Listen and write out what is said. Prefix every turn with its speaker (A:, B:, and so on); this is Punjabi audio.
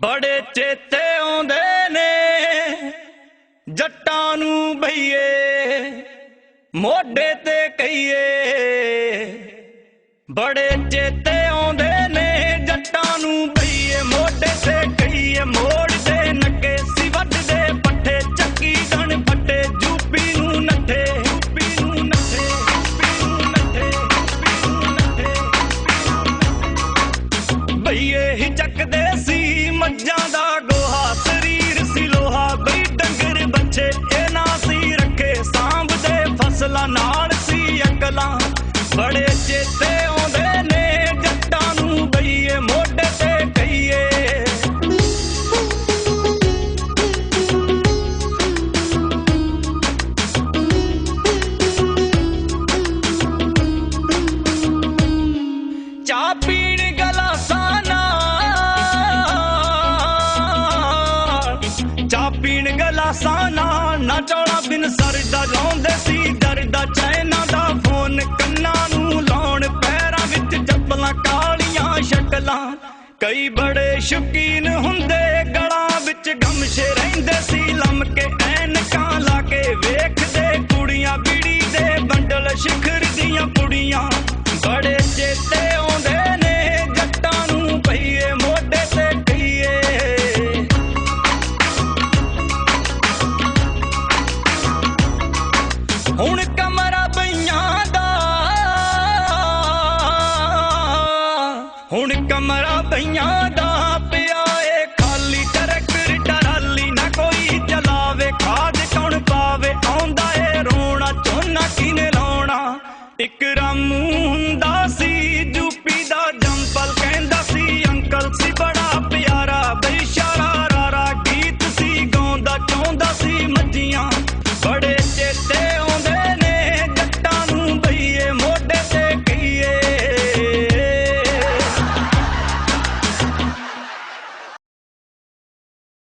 A: ਬੜੇ ਚੇਤੇ ਆਉਂਦੇ ਨੇ ਜੱਟਾਂ ਨੂੰ ਬਈਏ ਮੋਢੇ ਤੇ ਕਹੀਏ ਬੜੇ ਚੇਤੇ ਮੱਝਾਂ ਦਾ ਗੋਹਾ, ਸਰੀਰ ਸੀ ਲੋਹਾ, ਬਈ ਡੰਗਰ ਬੱਚੇ, ਇਹ ਨਾ ਸੀ ਰੱਖੇ ਸਾਂਭਦੇ ਫਸਲਾਂ, ਨਾਲ ਸੀ ਅਕਲਾਂ। ਬੜੇ ਨਾਲ ਨਾ ਬਿਨ ਸਰਦਾ ਲਾਉਂਦੇ ਸੀ, ਡਰਦਾ ਚੈਨਾ ਦਾ ਫੋਨ ਕੰਨਾਂ ਨੂੰ ਲਾਉਣ, ਪੈਰਾਂ ਵਿੱਚ ਚੱਪਲਾਂ, ਕਾਲੀਆਂ ਸ਼ਕਲਾਂ। ਕਈ ਬੜੇ ਸ਼ੌਕੀਨ ਹੁੰਦੇ ਗਲਾਂ ਵਿੱਚ ਗਮਸ਼ੇ ਰਹਿੰਦੇ ਹੁਣ ਕਮਰਾ ਬਈਆਂ ਦਾ। ਹੁਣ ਕਮਰਾ ਬਈਆਂ ਦਾ ਪਿਆ ਏ ਖਾਲੀ ਟਰੱਕ ਟਰਾਲੀ ਨਾ ਕੋਈ ਚਲਾਵੇ। ਖਾਦ ਕੌਣ ਪਾਵੇ? ਆਉਂਦਾ ਏ ਰੋਣਾ, ਝੋਨਾ ਕਿਨੇ ਲਾਉਣਾ? ਟਿਕਰਾ ਮੂੰਹ ਹੁੰਦਾ